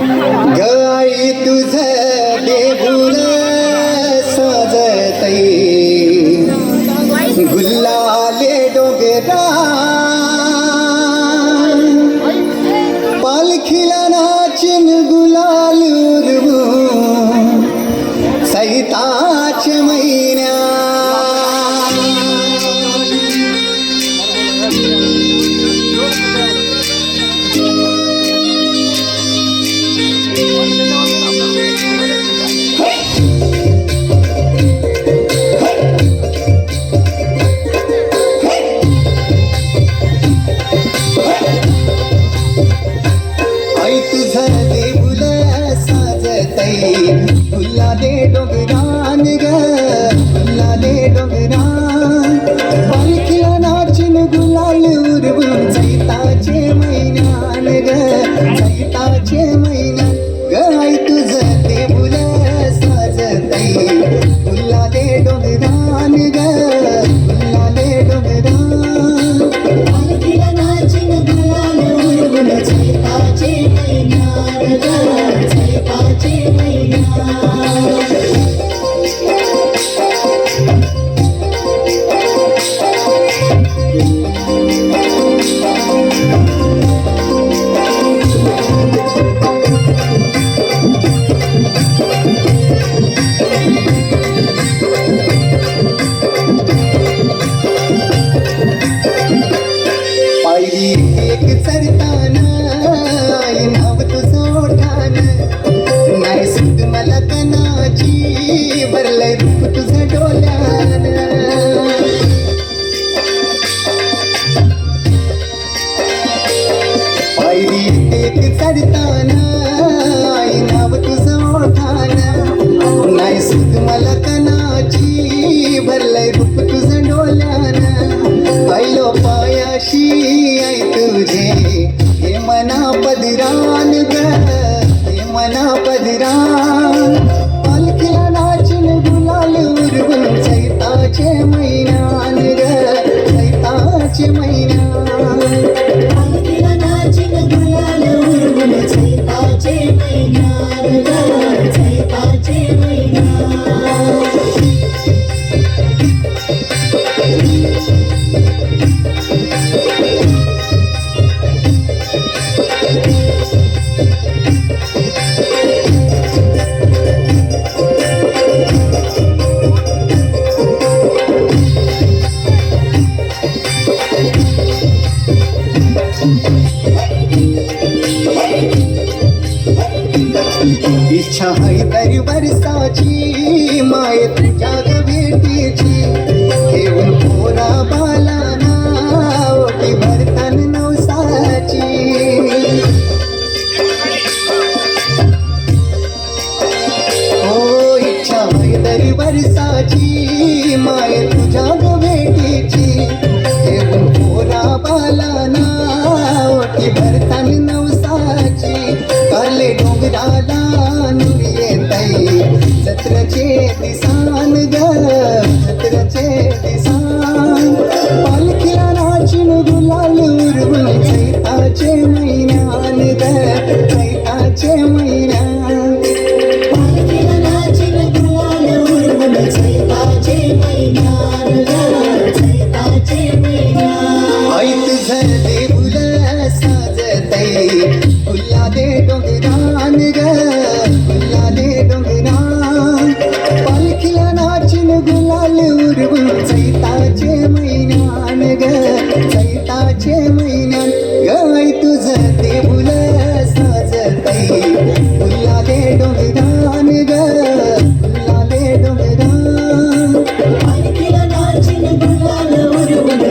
गाई तुझ देऊळ सजतई गुल्लाले डोगरा फुला carita मार्चचे महिन्यात गाय तुझं ते फुल साजतई फुला दे डोंगदान ग फुला दे डोंगदान. पालखीला नाचीन गुलाल उडवून